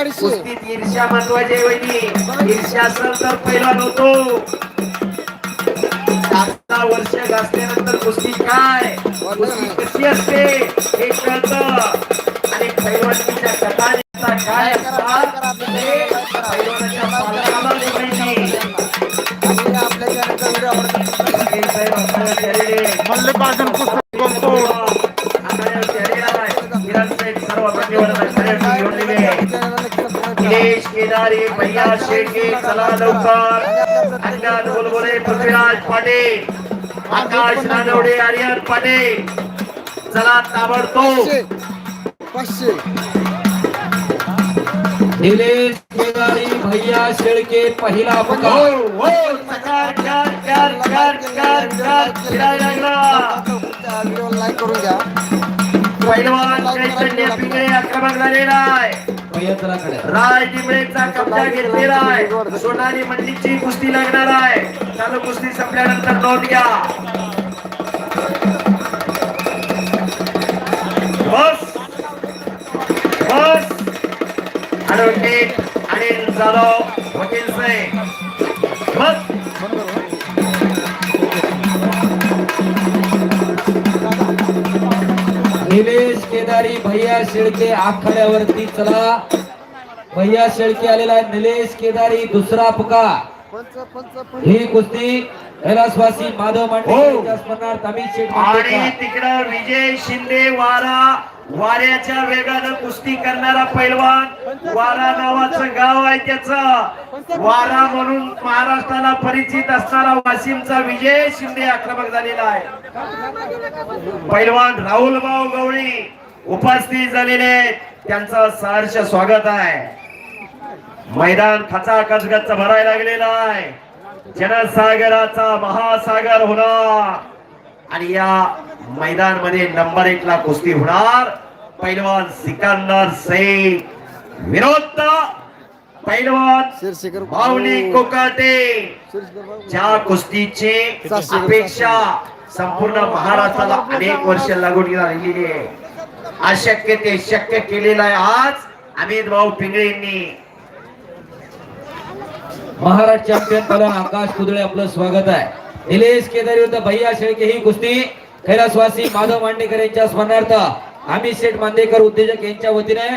अडीचशे कुस्तीत ईर्ष्या महत्वाची आहे वहिनी. ईर्ष्या असेल तर पहिला नव्हतो. आता वर्ष घासल्यानंतर कुस्ती काय? कुस्ती कशी असते? हे कळत. आणि पैलवानकीच्या कथांचा काय असतात? पैलवानाच्या माहिती निलेश केदारी भैया शेळके चला लवकर अज्ञात बोलबोले पृथ्वीराज पाटील आकाश नानवडे आर्यन पाटील चला ताबडतोब पाचशे निलेश केदारी भैया शेळके पहिला हो अपघात हो सकार कर कर कर कर कर फिरायला लागला व्हिडिओ लाईक करून घ्या पैलवान चैतन्य पिंगळे आक्रमक झालेला आहे राय चला कडे कब्जा घेतलेला आहे. सोनाली मंडीची कुस्ती लागणार आहे. चालू कुस्ती संपल्यानंतर नोंद घ्या. बस. बस. ऍडव्होकेट अनिल जाधव वकील साहेब. बस. केदारी भैया शेळके आखाड्यावरती चला. भैया शेळके आलेला आहे. निलेश केदारी दुसरा पंच ही कुस्ती कैलासवासी माधव मांडे हो. यांच्या स्मरणार्थ अमित शेठ आणि. तिकडं विजय शिंदे वारा वाऱ्याच्या वेगानं कुस्ती करणारा पैलवान वारा नावाचं गाव आहे त्याच. वारा म्हणून महाराष्ट्राला परिचित असणारा वाशिमचा विजय शिंदे आक्रमक झालेला आहे. पैलवान राहुल भाऊ गवळी उपस्थित झालेले. त्यांचं सहर्ष स्वागत आहे. मैदान खचा कसगच भरायला लागलेला आहे. जनसागराचा महासागर होणार. आणि या मैदानमध्ये नंबर एक ला कुस्ती होणार. पैलवान सिकंदर शेख विरोध. पैलवान माऊली कोकाटे. ज्या कुस्तीची अपेक्षा संपूर्ण महाराष्ट्राला अनेक वर्ष लागून राहिलेली आहे. अशक्य ते शक्य केलेलं आहे आज अमित भाऊ पिंगळे यांनी. चॅम्पियन पलवान आकाश कुदळे आपलं स्वागत आहे. निलेश केदारी विरुद्ध भैया शेळके ही कुस्ती. कैलासवासी माधव मांडेकर यांच्या स्मरणार्थ अमित शेठ मांडेकर उद्योजक यांच्या वतीने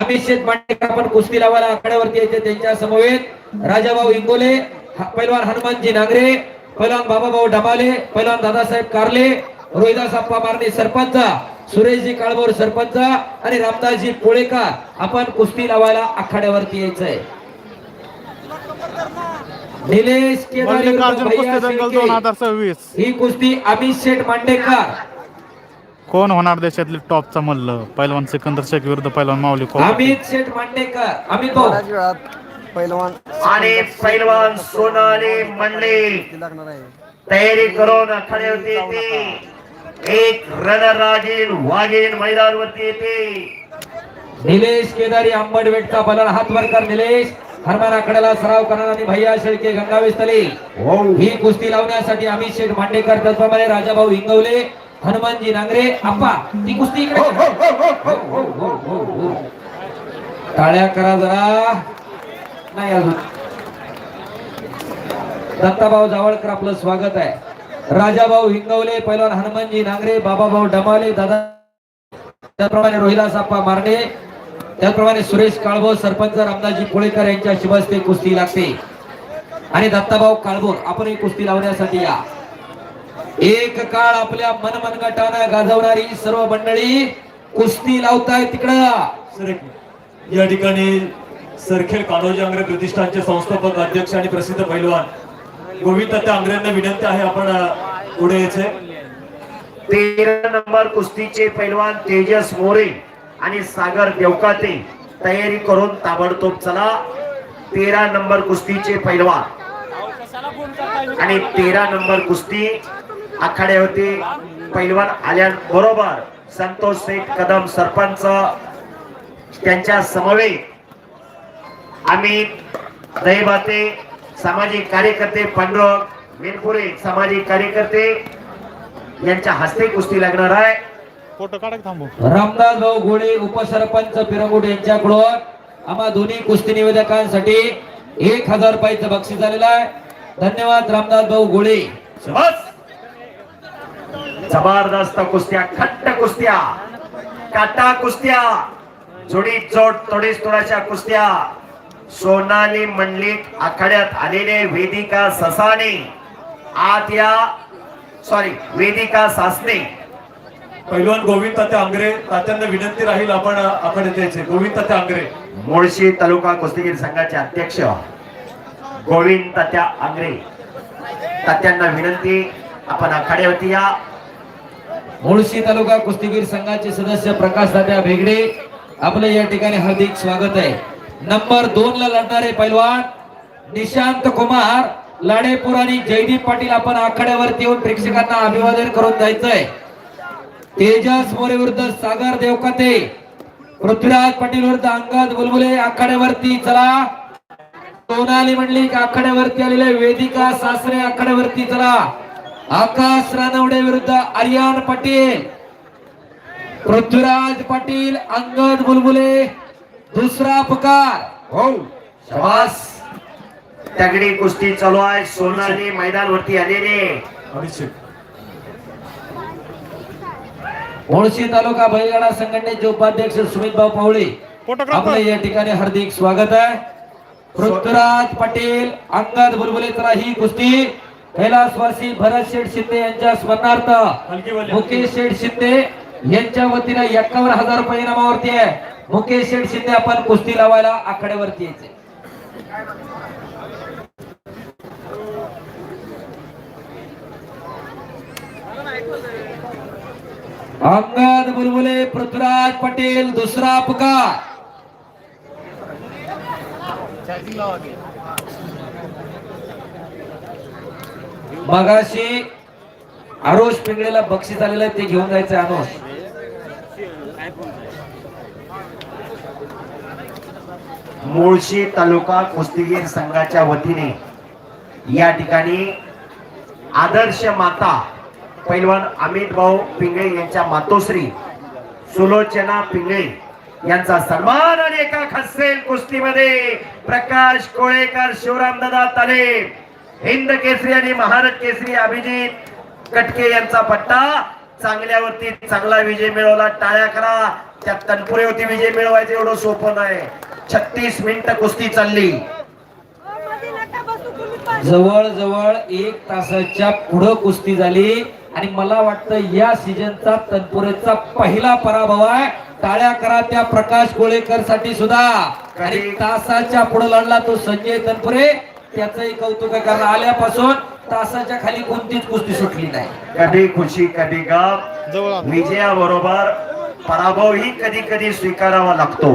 अमित शेठ मांडेकर आपण कुस्ती लावायला आखाड्यावरती येते त्यांच्या समवेत. राजाभाऊ इंगोले पैलवान हनुमानजी नांगरे पैलवान बाबाभाऊ डबाले पैलवान दादासाहेब कारले रोहिदास अप्पा मारणे सरपंच सुरेशजी काळभोर सरपंच आणि रामदासजी पोळेकर. आपण कुस्ती लावायला आखाड्यावरती यायचंय. निलेश सव्वीस. ही कुस्ती अमित शेठ मांडेकर. कोण होणार देशातले टॉपचा मल्ल? पैलवान सिकंदर शेख विरुद्ध पैलवान माऊली. अमित शेठ मांडेकर. अमित पहिलवान आणि पैलवान सोनाली आहे तयारी करून आखाड्यावरती एक रणरागीण वाघीण मैदानवरती येते. निलेश केदारी आंबडवेटचा बलार हात वर कर निलेश. हरमान आकड्याला सराव करणार आणि भैया शेळके गंगावे स्थली ही. कुस्ती लावण्यासाठी अमित शेठ मांडेकर त्याचप्रमाणे राजाभाऊ हिंगवले हनुमानजी नांगरे आप्पा ती कुस्ती इकडे हो, हो, हो, हो, हो. टाळ्या करा जरा. नाही अजून. दत्ताभाऊ जावळकर आपलं स्वागत आहे. राजाभाऊ हिंगवले पैलवान हनुमानजी नांगरे बाबाभाऊ डमाले दादा त्याप्रमाणे रोहिदास आप्पा मारणे त्याचप्रमाणे सुरेश काळभोर सरपंच रामदासजी कोळेकर यांच्या शुभस्ते कुस्ती लागते. आणि दत्ताभाऊ काळभोर आपण ही कुस्ती लावण्यासाठी या. एक काळ आपल्या मनमनगटानं गाजवणारी सर्व मंडळी कुस्ती लावताय तिकडं. सर या ठिकाणी सरखेल कान्होजी आंग्रे प्रतिष्ठानचे संस्थापक अध्यक्ष आणि प्रसिद्ध पैलवान गोविंद दत्त विनंती आहे आपण पुढे यायचे तेरा नंबर कुस्तीचे पैलवान तेजस मोरे आणि सागर देवकाते तयारी करून ताबडतोब चला. तेरा नंबर कुस्तीचे पैलवान. आणि तेरा नंबर कुस्ती आखाड्यावरती पैलवान आल्याबरोबर संतोष शेठ कदम सरपंच त्यांच्या समवेत आम्ही दहीबाते सामाजिक कार्यकर्ते पांडुरंग मेनपुरे सामाजिक कार्यकर्ते यांच्या हस्ते कुस्ती लागणार आहे. रामदास भाऊ घोडे उपसरपंच पिरंगुट यांच्याकडून आम्हा दोन्ही कुस्ती निवेदकांसाठी एक हजार रुपयाचं बक्षीस झालेलं आहे. धन्यवाद रामदास भाऊ गोळे बस! जबरदस्त कुस्त्या खट्ट कुस्त्या काटा कुस्त्या जोडी जोड तोडीस तोडाच्या कुस्त्या. सोनाली मंडलिक आखाड्यात आलेले वेदिका ससाने आत या सॉरी वेदिका सासने पैलवान गोविंद तात्या आंग्रे तात्यांना विनंती राहील आपण आकडे द्यायचे गोविंद तात्या आंग्रे. मुळशी तालुका कुस्तीगीर संघाचे अध्यक्ष गोविंद तात्या आंग्रे. तात्यांना विनंती आपण आखाड्यावरती या. मुळशी तालुका कुस्तीगीर संघाचे सदस्य प्रकाश दादा भेगडे आपले या ठिकाणी हार्दिक स्वागत आहे. नंबर दोन ला लढणारे पैलवान निशांत कुमार लाडेपूर आणि जयदीप पाटील आपण आखाड्यावरती येऊन प्रेक्षकांना अभिवादन करून जायचंय तेजस मोरे विरुद्ध सागर देवकाते पृथ्वीराज पाटील विरुद्ध अंगद बुलबुले आखाड्यावरती चला. सोनाली मंडलिक आखाड्यावरती आलेले वेदिका सासरे आखाड्यावरती चला. आकाश रानवडे विरुद्ध आर्यान पाटील पृथ्वीराज पाटील अंगद बुलबुले दुसरा पुकार हो. शाबास. तगडी कुस्ती चालू आहे. सोनाली मैदानवरती आलेले. अभिषेक. मुळशी तालुका बैलगाडा संघटनेचे उपाध्यक्ष सुमित भाऊ पावळे आपले या ठिकाणी हार्दिक स्वागत आहे. पृथ्वीराज पाटील अंगद बुलबुले तर ही कुस्ती कैलासवासी भरत शेठ शिंदे यांच्या स्मरणार्थ. मुकेश शेठ शिंदे यांच्या वतीने एकावन्न हजार रुपये इनामावरती आहे. मुकेश शेठ शिंदे आपण कुस्ती लावायला आखाड्यावरती यायचे. अंगद बुलबुले पृथ्वीराज पटेल दुसरा पुकार मगाशी आरोश पिंगळेला बक्षीस आलेलं आहे ते घेऊन जायचं आरोश मुळशी तालुका कुस्तीगीर संघाच्या वतीने या ठिकाणी आदर्श माता पैलवान अमित भाऊ पिंगळे यांच्या मातोश्री सुलोचना पिंगळे यांचा सन्मान आणि एका खसेल कुस्तीमध्ये प्रकाश कोळेकर शिवरामदादा तले हिंद केसरी आणि महाराज केसरी अभिजित कटके यांचा पट्टा चांगल्यावरती चांगला विजय मिळवला टाळ्या करा त्या तनपुरेवरती विजय मिळवायचं एवढं सोपं नाही. छत्तीस मिनिटं कुस्ती चालली. जवळ जवळ एक तासाच्या पुढं कुस्ती झाली. आणि मला वाटतं या सीजनचा तनपुरेचा पहिला पराभव आहे. टाळ्या करा त्या प्रकाश कोळेकरसाठी सुद्धा. आणि तासाच्या पुढे लढला तो संजय तनपुरे. त्याचंही कौतुक आहे कारण आल्यापासून तासाच्या खाली कोणतीच कुस्ती सुटली नाही. कधी खुशी कधी आलं. विजयाबरोबर पराभव ही कधी कधी स्वीकारावा लागतो.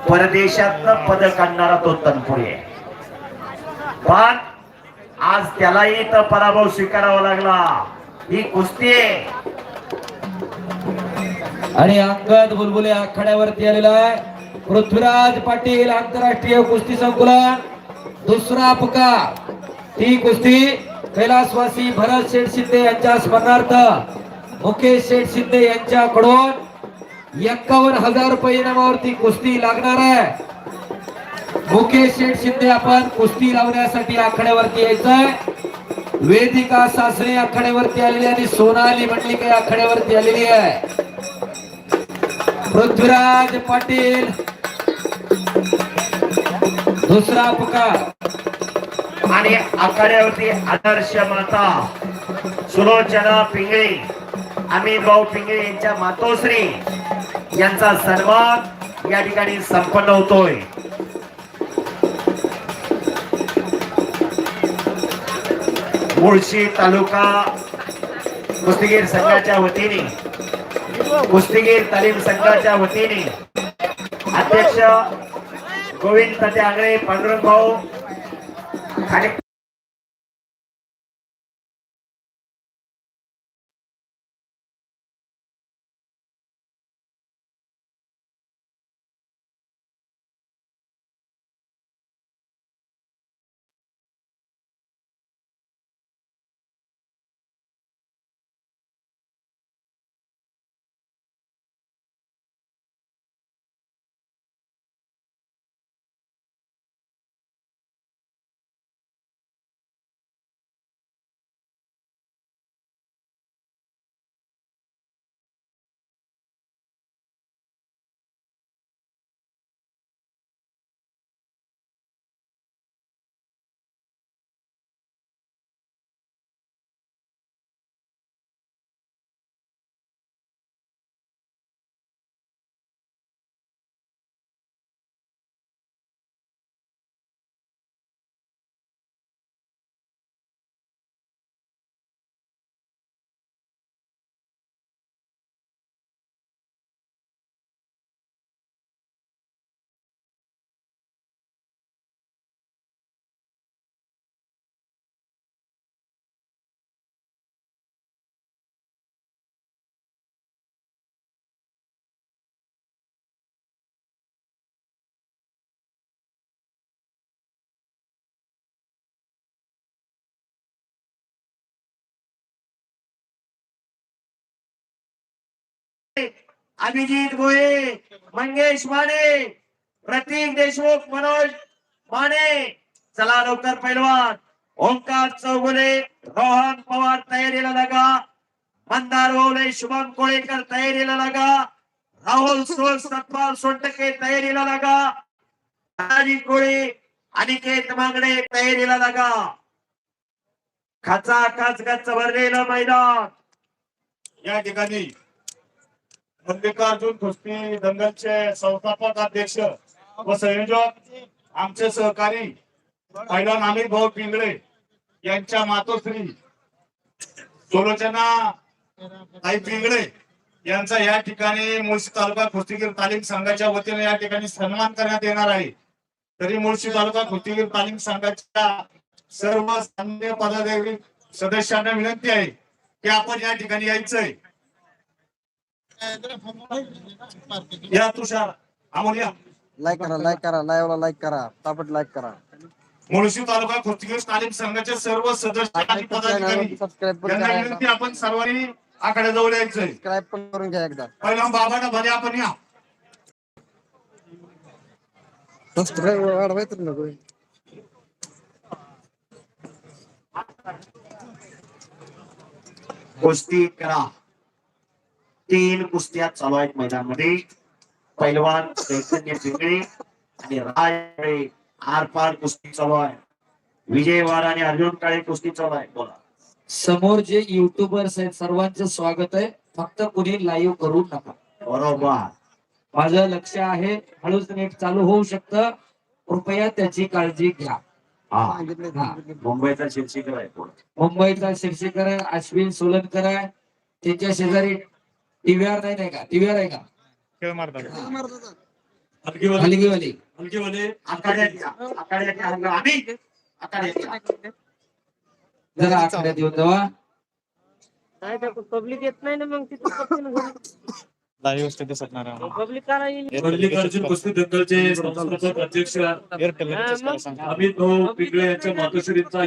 एक पद काढणारा परदेशात पदक तो तनपुरे पण आज त्यालाही तर पराभव स्वीकारावा लागला. ही कुस्ती आहे. आणि अंगद बुलबुले आखाड्यावरती आलेला आहे. पृथ्वीराज पाटील आंतरराष्ट्रीय कुस्ती संकुलन दुसरा पुकार. ती कुस्ती कैलासवासी भरत शेठ शिंदे यांच्या स्मरणार्थ मुकेश शेठ शिंदे यांच्याकडून एक्कावन्न हजार रुपये इनामावरती कुस्ती लागणार आहे. मुकेश शेठ शिंदे आपण कुस्ती लावण्यासाठी आखाड्यावरती यायचंय. वेदिका सासरे आखाड्यावरती आलेली आणि सोनाली मंडलिके आखाड्यावरती आलेली आहे. पृथ्वीराज पाटील. दुसरा पुकार आणि आखाड्यावरती आदर्श माता सुलोचना पिंगळे अमित भाऊ पिंगळे यांच्या मातोश्री. यांचा सन्मान या ठिकाणी संपन्न होतोय. मुळशी तालुका कुस्तीगीर संघाच्या वतीने कुस्तीगीर तालीम संघाच्या वतीने अध्यक्ष गोविंद तात्या आंगळे पांडुरंग भाऊ आणि अभिजित गोये मंगेश माने प्रतीक देशमुख मनोज माने चला लवकर पैलवान. ओंकार चौगुले रोहन पवार तयारीला लागा. मंदार ओवले शुभम कोळेकर तयारीला लागा. राहुल सोल सतपाल सोनटके तयारीला लागा. तानाजी कोळी अनिकेत मांगडे तयारीला लागा. खाचा खाच गच्च भरलेलं मैदान. या ठिकाणी मल्लिकार्जुन कुस्ती दंगलचे संस्थापक अध्यक्ष व संयोजक आमचे सहकारी पैलवान अमित भाऊ पिंगळे यांच्या मातोश्री सुलोचना ताई पिंगळे यांचा या ठिकाणी मुळशी तालुका कुस्तीगीर तालीम संघाच्या वतीने या ठिकाणी सन्मान करण्यात येणार आहे. तरी मुळशी तालुका कुस्तीगीर तालीम संघाच्या सर्व स्थानीय पदाधिकारी सदस्यांना विनंती आहे की आपण या ठिकाणी यायचंय. या तुषार अमोल या. लाईक करा लाईक करा लाईव्हला लाईक करा. तापट लाईक करा. मुळशी तालुका कुस्तीगीर तालीम संघाचे सर्व सदस्य आणि पदाधिकारी. सबस्क्राईब पण यांना करा विनंती आपण सर्वांनी आखाड्याजवळ यायचंय. सबस्क्राईब पण करून घ्या एकदा. पहिला बाबांना भले आपण या. सबस्क्राईब वाढवायचं नको. कुस्ती करा. तीन कुस्त्या चालू आहेत मैदानामध्ये. पैलवान चैतन्य पिंगळे आणि राय आरपार कुस्ती चालू आहे. विजय वार आणि अर्जुन काळे कुस्ती चालू आहे. बोला. समोर जे युट्यूबर्स आहेत सर्वांचं स्वागत आहे. फक्त कुणी लाईव्ह करू नका. बरोबर. माझं लक्ष आहे हळूच नेट चालू होऊ शकतं. कृपया त्याची काळजी घ्या. मुंबईचा शिरशीकर आहे. मुंबईचा शिरशेकर आहे, अश्विन सोलनकर आहे. त्यांच्या शेजारी टीव्हीआर नाही का? टीव्हीआर आहे का? खेळ मारतात. हलगीवाले हलगीवाली जरा आठवड्यात येऊन जावा. पब्लिक येत नाही ना मग तिथं लाईव्ह पब्लिक कुस्ती दंगलचे संस्थापक अध्यक्ष हा. अमित भाऊ पिंगळे यांच्या मातोश्रींचा